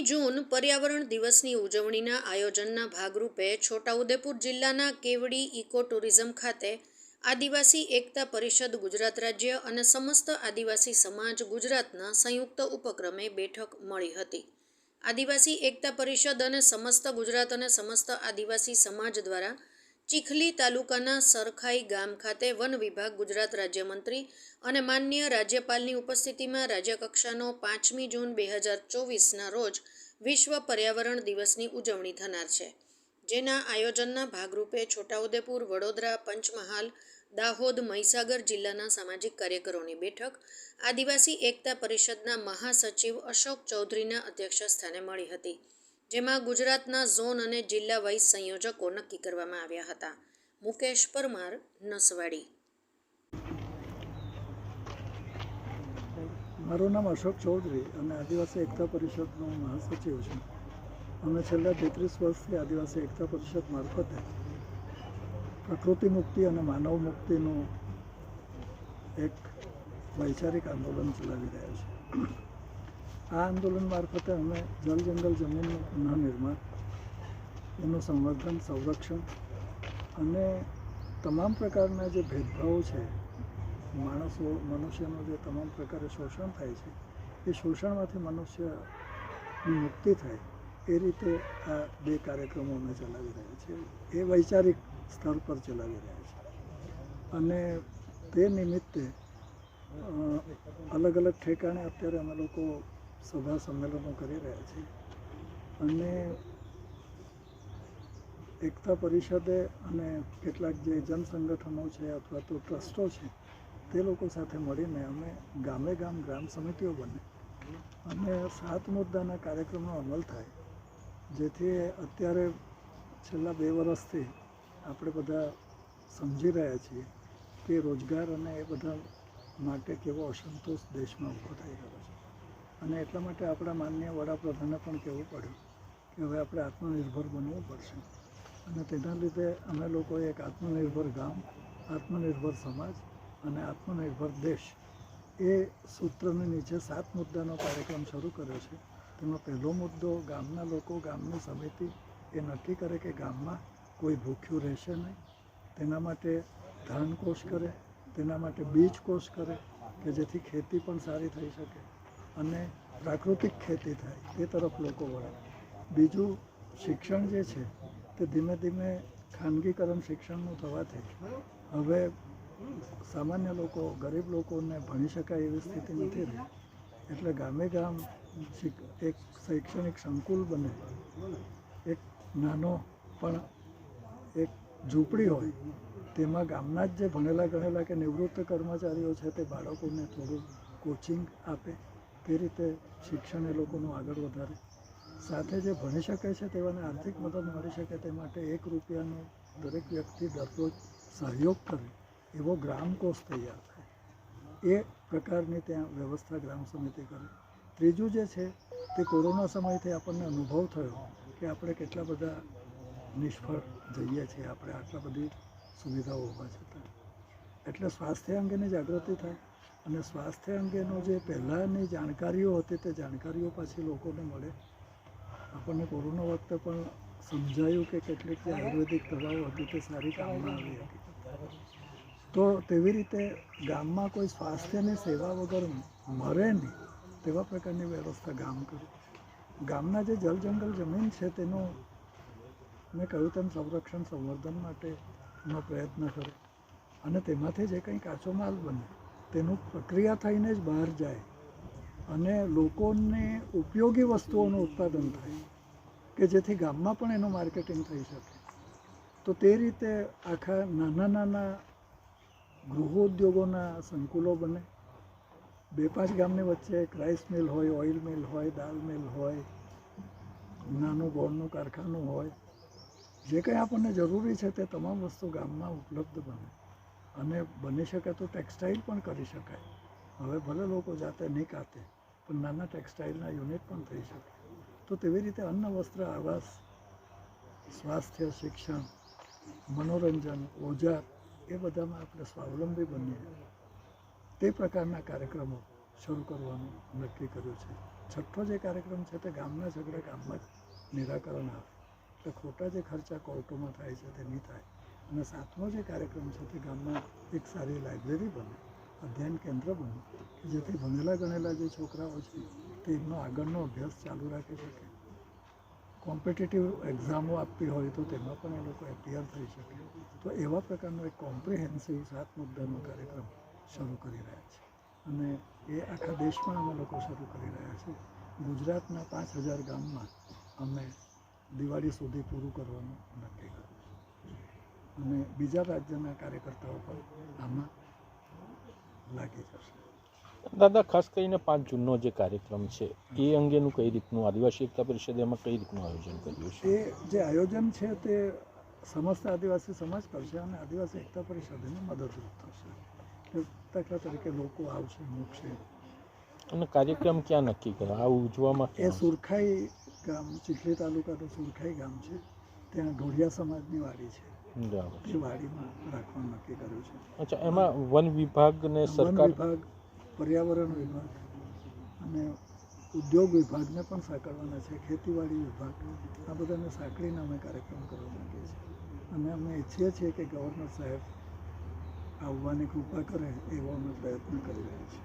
પાંચમી જૂન પર્યાવરણ દિવસની ઉજવણીના આયોજનના ભાગરૂપે છોટાઉદેપુર જિલ્લાના કેવડી ઇકો ટુરિઝમ ખાતે આદિવાસી એકતા પરિષદ ગુજરાત રાજ્ય અને સમસ્ત આદિવાસી સમાજ ગુજરાતના સંયુક્ત ઉપક્રમે બેઠક મળી હતી. આદિવાસી એકતા પરિષદ અને સમસ્ત ગુજરાત અને સમસ્ત આદિવાસી સમાજ દ્વારા ચીખલી તાલુકાના સરખાઈ ગામ ખાતે વન વિભાગ ગુજરાત રાજ્યમંત્રી અને માન્ય રાજ્યપાલની ઉપસ્થિતિમાં રાજ્યકક્ષાનો પાંચમી જૂન બે હજાર ચોવીસના રોજ વિશ્વ પર્યાવરણ દિવસની ઉજવણી થનાર છે. જેના આયોજનના ભાગરૂપે છોટાઉદેપુર, વડોદરા, પંચમહાલ, દાહોદ, મહીસાગર જિલ્લાના સામાજિક કાર્યકરોની બેઠક, આદિવાસી એકતા પરિષદના મહાસચિવ અશોક ચૌધરીના અધ્યક્ષસ્થાને મળી હતી. જેમાં ગુજરાતના ઝોન અને જિલ્લા વાઇઝ સંયોજકો નક્કી કરવામાં આવ્યા હતા. મુકેશ પરમાર, નસવાડી. મારું નામ અશોક ચૌધરી અને આદિવાસી એકતા પરિષદનો મહાસચિવ છું. અમે છેલ્લા તેત્રીસ વર્ષથી આદિવાસી એકતા પરિષદ મારફતે પ્રકૃતિ મુક્તિ અને માનવ મુક્તિનું એક વૈચારિક આંદોલન ચલાવી રહ્યા છીએ. આ આંદોલન મારફતે અમે જળ જંગલ જમીનનું પુનઃનિર્માણ, એનું સંવર્ધન, સંરક્ષણ અને તમામ પ્રકારના જે ભેદભાવો છે, માણસો, મનુષ્યનું જે તમામ પ્રકારે શોષણ થાય છે, એ શોષણમાંથી મનુષ્યની મુક્તિ થાય, એ રીતે આ બે કાર્યક્રમો અમે ચલાવી રહ્યા છીએ. એ વૈચારિક સ્તર પર ચલાવી રહ્યા છીએ. અને તે નિમિત્તે અલગ અલગ ઠેકાણે અત્યારે અમે લોકો સભા સંમેલનો કરી રહ્યા છીએ અને એકતા પરિષદે અને કેટલાક જે જન સંગઠનો છે અથવા તો ટ્રસ્ટો છે, તે લોકો સાથે મળીને અમે ગામે ગામ ગ્રામ સમિતિઓ બને. અને સાત મુદ્દાના કાર્યક્રમનો અમલ થાય, જેથી અત્યારે છેલ્લા બે વર્ષથી આપણે બધા સમજી રહ્યા છીએ કે રોજગાર અને એ બધા માટે કેવો અસંતોષ દેશમાં ઊભો થઈ રહ્યો છે. અને એટલા માટે આપણા માનનીય વડાપ્રધાને પણ કહેવું પડ્યું કે હવે આપણે આત્મનિર્ભર બનવું પડશે. અને તેના લીધે અમે લોકોએ એક આત્મનિર્ભર ગામ, આત્મનિર્ભર સમાજ અને આત્મનિર્ભર દેશ એ સૂત્રની નીચે સાત મુદ્દાનો કાર્યક્રમ શરૂ કર્યો છે. તેમાં પહેલો મુદ્દો ગામના લોકો, ગામની સમિતિ એ નક્કી કરે કે ગામમાં કોઈ ભૂખ્યું રહેશે નહીં. તેના માટે ધાન કોષ કરે, તેના માટે બીજ કોષ કરે કે જેથી ખેતી પણ સારી થઈ શકે. અને પ્રાકૃતિક ખેતી થાય તે તરફ લોકો વળે. બીજું, શિક્ષણ જે છે, તે ધીમે ધીમે ખાનગીકરણ શિક્ષણનું થવાથી હવે સામાન્ય લોકો, ગરીબ લોકોને ભણી શકાય એવી સ્થિતિ નથી રહી. એટલે ગામે ગામ એક શૈક્ષણિક સંકુલ બને. એક નાનો પણ એક ઝૂંપડી હોય, તેમાં ગામના જ જે ભણેલા ગણેલા કે નિવૃત્ત કર્મચારીઓ છે, તે બાળકોને થોડું કોચિંગ આપે. તે રીતે શિક્ષણ એ લોકોનું આગળ વધારે. સાથે જે ભણી શકે છે તેવાને આર્થિક મદદ મળી શકે તે માટે એક રૂપિયાનો દરેક વ્યક્તિ દરરોજ સહયોગ કરે એવો ગ્રામ કોષ તૈયાર થાય. એ પ્રકારની ત્યાં વ્યવસ્થા ગ્રામ સમિતિ કરે. ત્રીજું જે છે તે કોરોના સમયથી આપણને અનુભવ થયો કે આપણે કેટલા બધા નિષ્ફળ જઈએ છીએ, આપણે આટલા બધી સુવિધાઓ હોવા છતાં એટલે સ્વાસ્થ્ય અંગેની જાગૃતિ થાય. અને સ્વાસ્થ્ય અંગેનું જે પહેલાંની જાણકારીઓ હતી તે જાણકારીઓ પાછી લોકોને મળે. આપણને કોરોના વખતે પણ સમજાયું કે કેટલીક જે આયુર્વેદિક દવાઓ હતી તે સારી કામમાં આવી હતી. તો તેવી રીતે ગામમાં કોઈ સ્વાસ્થ્યની સેવા વગર મરે નહીં તેવા પ્રકારની વ્યવસ્થા ગામ કરી. ગામના જે જળ જંગલ જમીન છે તેનું મેં કહ્યું તેમ સંરક્ષણ, સંવર્ધન માટેનો પ્રયત્ન કરે. અને તેમાંથી જે કંઈ કાચો માલ બને, તેનું પ્રક્રિયા થઈને જ બહાર જાય. અને લોકોને ઉપયોગી વસ્તુઓનું ઉત્પાદન થાય, કે જેથી ગામમાં પણ એનું માર્કેટિંગ થઈ શકે. તો તે રીતે આખા નાના નાના ગૃહોદ્યોગોના સંકુલો બને. બે પાંચ ગામની વચ્ચે રાઈસ મિલ હોય ઓઇલ મિલ હોય, દાલ મિલ હોય, નાનું ગોળનું કારખાનું હોય. જે કંઈ આપણને જરૂરી છે તે તમામ વસ્તુ ગામમાં ઉપલબ્ધ બને. અને બની શકે તો ટેક્સટાઇલ પણ કરી શકાય. હવે ભલે લોકો જાતે નહીં કાતે, પણ નાના ટેક્સટાઇલના યુનિટ પણ થઈ શકે. તો તેવી રીતે અન્ન, વસ્ત્ર, આવાસ, સ્વાસ્થ્ય, શિક્ષણ, મનોરંજન, ઓજાર એ બધામાં આપણે સ્વાવલંબી બનીએ. તે પ્રકારના કાર્યક્રમો શરૂ કરવાનું નક્કી કર્યું છે. છઠ્ઠો જે કાર્યક્રમ છે તે ગામના ઝઘડા ગામમાં જ નિરાકરણ આવે. એટલે ખોટા જે ખર્ચા કોર્ટોમાં થાય છે તે નહીં થાય. અને સાતમો જે કાર્યક્રમ છે તે ગામમાં એક સારી લાઇબ્રેરી બને, અધ્યયન કેન્દ્ર બને, કે જેથી ભણેલા ગણેલા જે છોકરાઓ છે તે એમનો આગળનો અભ્યાસ ચાલુ રાખી શકે. કોમ્પિટિટિવ એક્ઝામો આપવી હોય તો તેમાં પણ એ લોકો એપિયર થઈ શકે. તો એવા પ્રકારનો એક કોમ્પ્રિહેન્સિવ સાત મુદ્દાનો કાર્યક્રમ શરૂ કરી રહ્યા છે. અને એ આખા દેશમાં અમે લોકો શરૂ કરી રહ્યા છે. ગુજરાતના પાંચ હજાર ગામમાં અમે દિવાળી સુધી પૂરું કરવાનું નક્કી કર્યું. અને બીજા રાજ્યના કાર્યકર્તાઓ પણ આમાં લાગી જશે. દાદા ખાસ કરીને પાંચ જૂનનો જે કાર્યક્રમ છે એ અંગેનું કઈ રીતનું આદિવાસી એકતા પરિષદે એમાં કઈ રીતનું આયોજન કર્યું છે? એ જે આયોજન છે તે સમસ્ત આદિવાસી સમાજ કરશે અને આદિવાસી એકતા પરિષદને મદદરૂપ થશે. દાખલા તરીકે લોકો આવશે મૂકશે. અને કાર્યક્રમ ક્યાં નક્કી કરે? આ ઉજવામાં એ સુરખાઈ ગામ ચીખલી તાલુકાનું સુરખાઈ ગામ છે. ત્યાં ઢોળિયા સમાજની વાડી છે. વાડીમાં રાખવાનું નક્કી કર્યું છે. અચ્છા એમાં વન વિભાગ ને સરકાર વિભાગ પર્યાવરણ વિભાગ અને ઉદ્યોગ વિભાગને પણ સાંકળવાના છે. ખેતીવાડી વિભાગ આ બધાને સાંકળીને અમે કાર્યક્રમ કરવા માંગીએ છીએ. અને અમે ઈચ્છીએ છીએ કે ગવર્નર સાહેબ આવવાની કૃપા કરે એવો અમે પ્રયત્ન કરી રહ્યા છીએ.